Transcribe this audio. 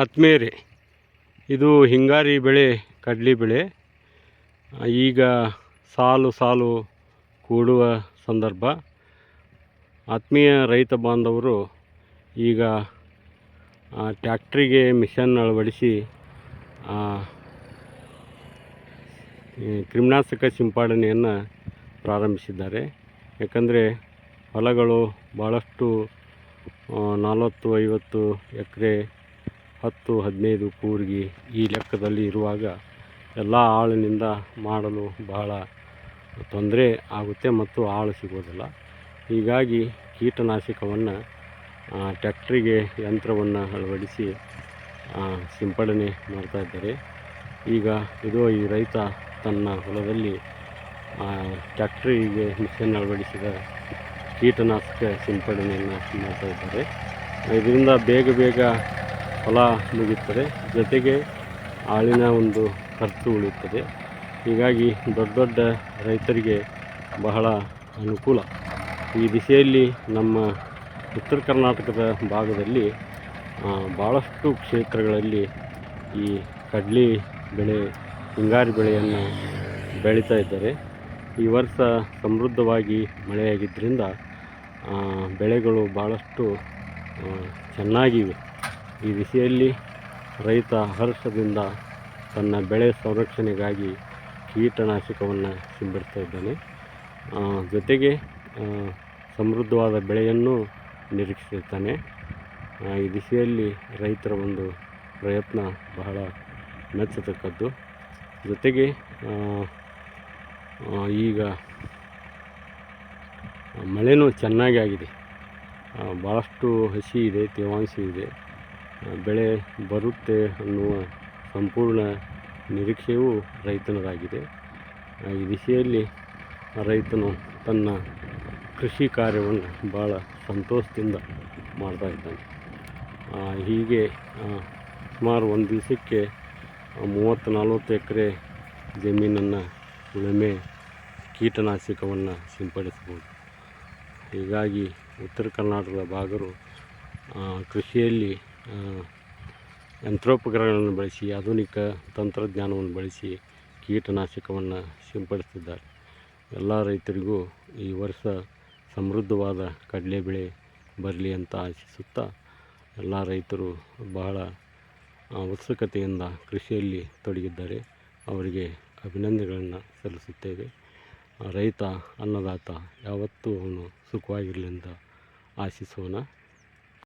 ಆತ್ಮೀಯರೇ ಇದು ಹಿಂಗಾರಿ ಬೆಳೆ, ಕಡ್ಲಿ ಬೆಳೆ. ಈಗ ಸಾಲು ಸಾಲು ಕೂಡುವ ಸಂದರ್ಭ. ಆತ್ಮೀಯ ರೈತ ಬಾಂಧವರು ಈಗ ಟ್ಯಾಕ್ಟ್ರಿಗೆ ಮಿಷನ್ ಅಳವಡಿಸಿ ಕ್ರಿಮಿನಾಶಕ ಸಿಂಪಡಣೆಯನ್ನು ಪ್ರಾರಂಭಿಸಿದ್ದಾರೆ. ಯಾಕಂದರೆ ಹೊಲಗಳು ಭಾಳಷ್ಟು ನಲವತ್ತು ಐವತ್ತು ಎಕರೆ ಹತ್ತು, ಹದಿನೈದು ಕೂರ್ಗಿ ಈ ಲೆಕ್ಕದಲ್ಲಿ ಇರುವಾಗ ಎಲ್ಲ ಆಳಿನಿಂದ ಮಾಡಲು ಬಹಳ ತೊಂದರೆ ಆಗುತ್ತೆ ಮತ್ತು ಆಳು ಸಿಗೋದಿಲ್ಲ. ಹೀಗಾಗಿ ಕೀಟನಾಶಕವನ್ನು ಟ್ಯಾಕ್ಟ್ರಿಗೆ ಯಂತ್ರವನ್ನು ಅಳವಡಿಸಿ ಸಿಂಪಡಣೆ ಮಾಡ್ತಾ ಇದ್ದಾರೆ. ಈಗ ಇದು ಈ ರೈತ ತನ್ನ ಹೊಲದಲ್ಲಿ ಟ್ಯಾಕ್ಟ್ರಿಗೆ ಮಿಷನ್ ಅಳವಡಿಸಿದ ಕೀಟನಾಶಕ ಸಿಂಪಡಣೆಯನ್ನು ಮಾಡ್ತಾ ಇದ್ದಾರೆ. ಇದರಿಂದ ಬೇಗ ಬೇಗ ಹೊಲ ಮುಗಿಯುತ್ತದೆ. ಜೊತೆಗೆ ಆಳಿನ ಒಂದು ಖರ್ಚು ಉಳಿಯುತ್ತದೆ. ಹೀಗಾಗಿ ದೊಡ್ಡ ದೊಡ್ಡ ರೈತರಿಗೆ ಬಹಳ ಅನುಕೂಲ. ಈ ದಿಸೆಯಲ್ಲಿ ನಮ್ಮ ಉತ್ತರ ಕರ್ನಾಟಕದ ಭಾಗದಲ್ಲಿ ಭಾಳಷ್ಟು ಕ್ಷೇತ್ರಗಳಲ್ಲಿ ಈ ಕಡ್ಲಿ ಬೆಳೆ, ಹಿಂಗಾರು ಬೆಳೆಯನ್ನು ಬೆಳೀತಾ ಇದ್ದಾರೆ. ಈ ವರ್ಷ ಸಮೃದ್ಧವಾಗಿ ಮಳೆಯಾಗಿದ್ದರಿಂದ ಬೆಳೆಗಳು ಭಾಳಷ್ಟು ಚೆನ್ನಾಗಿವೆ. ಈ ದಿಸೆಯಲ್ಲಿ ರೈತ ಹರ್ಷದಿಂದ ತನ್ನ ಬೆಳೆ ಸಂರಕ್ಷಣೆಗಾಗಿ ಕೀಟನಾಶಕವನ್ನು ಸಿಂಪಡಿಸ್ತಾ ಇದ್ದಾನೆ. ಜೊತೆಗೆ ಸಮೃದ್ಧವಾದ ಬೆಳೆಯನ್ನು ನಿರೀಕ್ಷಿಸುತ್ತಾನೆ. ಈ ದಿಸೆಯಲ್ಲಿ ರೈತರ ಒಂದು ಪ್ರಯತ್ನ ಬಹಳ ಮೆಚ್ಚತಕ್ಕದ್ದು. ಜೊತೆಗೆ ಈಗ ಮಳೆನೂ ಚೆನ್ನಾಗಿ ಆಗಿದೆ. ಭಾಳಷ್ಟು ಹಸಿ ಇದೆ, ತೇವಾಂಶ ಇದೆ. ಬೆಳೆ ಬರುತ್ತೆ ಅನ್ನುವ ಸಂಪೂರ್ಣ ನಿರೀಕ್ಷೆಯೂ ರೈತನದಾಗಿದೆ. ಈ ದಿಶೆಯಲ್ಲಿ ರೈತನು ತನ್ನ ಕೃಷಿ ಕಾರ್ಯವನ್ನು ಭಾಳ ಸಂತೋಷದಿಂದ ಮಾಡ್ತಾ ಇದ್ದಾನೆ. ಹೀಗೆ ಸುಮಾರು ಒಂದು ದಿವಸಕ್ಕೆ ಮೂವತ್ತು ನಲ್ವತ್ತು ಎಕರೆ ಜಮೀನನ್ನು ಉಳುಮೆ ಕೀಟನಾಶಕವನ್ನು ಸಿಂಪಡಿಸ್ಬೋದು ಹೀಗಾಗಿ ಉತ್ತರ ಕರ್ನಾಟಕದ ಭಾಗರು ಕೃಷಿಯಲ್ಲಿ ಯಂತ್ರೋಪಕರಣಗಳನ್ನು ಬಳಸಿ, ಆಧುನಿಕ ತಂತ್ರಜ್ಞಾನವನ್ನು ಬಳಸಿ ಕೀಟನಾಶಕವನ್ನು ಸಿಂಪಡಿಸ್ತಿದ್ದಾರೆ. ಎಲ್ಲ ರೈತರಿಗೂ ಈ ವರ್ಷ ಸಮೃದ್ಧವಾದ ಕಡಲೆ ಬೆಳೆ ಬರಲಿ ಅಂತ ಆಶಿಸುತ್ತಾ, ಎಲ್ಲ ರೈತರು ಬಹಳ ಉತ್ಸುಕತೆಯಿಂದ ಕೃಷಿಯಲ್ಲಿ ತೊಡಗಿದ್ದಾರೆ. ಅವರಿಗೆ ಅಭಿನಂದನೆಗಳನ್ನು ಸಲ್ಲಿಸುತ್ತೇವೆ. ರೈತ ಅನ್ನದಾತ ಯಾವತ್ತೂ ಅವನು ಸುಖವಾಗಿರಲಿ ಅಂತ ಆಶಿಸೋಣ.